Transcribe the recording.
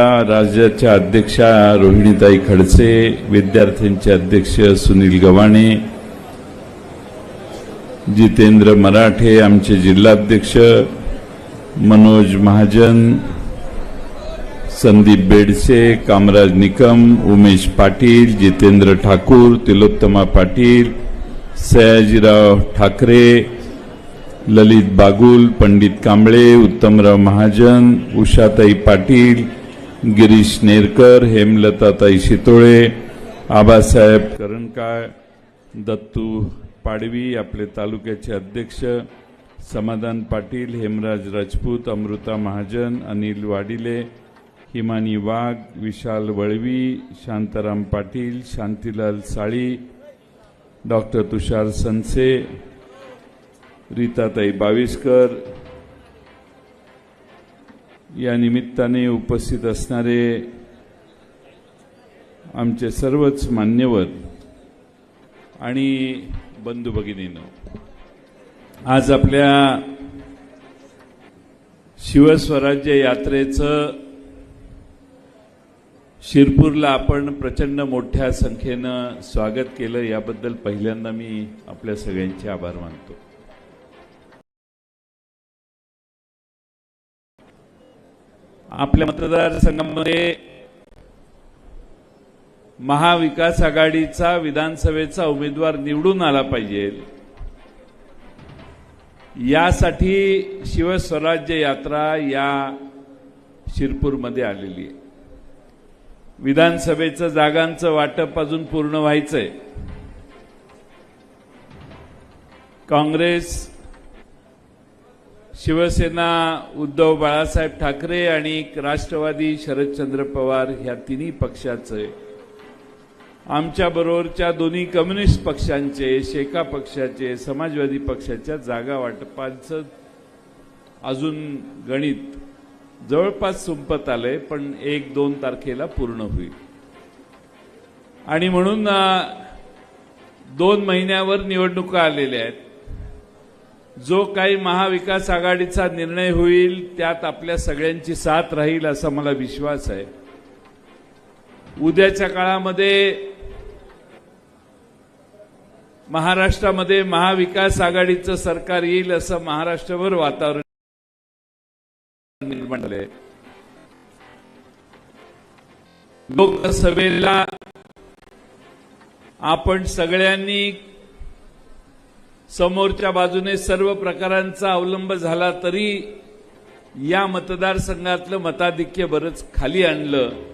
राज्याच्या अध्यक्षा रोहिणीताई खडसे, विद्यार्थ्यांचे अध्यक्ष सुनील गव्हाणे, जितेंद्र मराठे, आमचे जिल्हाध्यक्ष मनोज महाजन, संदीप बेडसे, कामराज निकम, उमेश पाटील, जितेंद्र ठाकूर, तिलोत्तमा पाटील, सयाजीराव ठाकरे, ललित बागुल, पंडित कांबळे, उत्तमराव महाजन, उषाताई पाटील गिरीश नेरकर हेमलताताई शितोळे आबासाहेब करणकाळ दत्तू पाडवी आपले तालुक्याचे अध्यक्ष समाधान पाटील हेमराज राजपूत अमृता महाजन अनिल वाडिले हिमानी वाघ विशाल वळवी शांताराम पाटील शांतीलाल साळी डॉक्टर तुषार संसे रीताताई बाविस्कर या निमित्ताने उपस्थित असणारे आमचे सर्वच मान्यवर आणि बंधू भगिनीनं आज आपल्या शिवस्वराज्य यात्रेचं शिरपूरला आपण प्रचंड मोठ्या संख्येनं स्वागत केलं. याबद्दल पहिल्यांदा मी आपल्या सगळ्यांचे आभार मानतो. आपल्या मतदारसंघामध्ये महाविकास आघाडीचा विधानसभेचा उमेदवार निवडून आला पाहिजे. यासाठी शिवस्वराज्य यात्रा या शिरपूरमध्ये आलेली आहे. विधानसभेचं जागांचं वाटप अजून पूर्ण व्हायचंय. काँग्रेस शिवसेना उद्धव बाळासाहेब ठाकरे आणि राष्ट्रवादी शरदचंद्र पवार ह्या तिन्ही पक्षाचे. आमच्या बरोबरच्या दोन्ही कम्युनिस्ट पक्षांचे शेका पक्षाचे समाजवादी पक्षाच्या जागा वाटपांचं अजून गणित जवळपास संपत आलंय पण एक दोन तारखेला पूर्ण होईल. आणि म्हणून दोन महिन्यावर निवडणुका आलेल्या आहेत. जो काही महाविकास आघाडीचा निर्णय होईल त्यात आपल्या सगळ्यांची साथ राहील असा मला विश्वास आहे. उद्याच्या काळामध्ये महाराष्ट्रामध्ये महाविकास आघाडीचं सरकार येईल असं महाराष्ट्रभर वातावरण निर्माण झालंय. लोकसभेला आपण सगळ्यांनी समोरच्या बाजूने सर्व प्रकारांचा अवलंब झाला तरी या मतदारसंघातलं मताधिक्य बरंच खाली आणलं.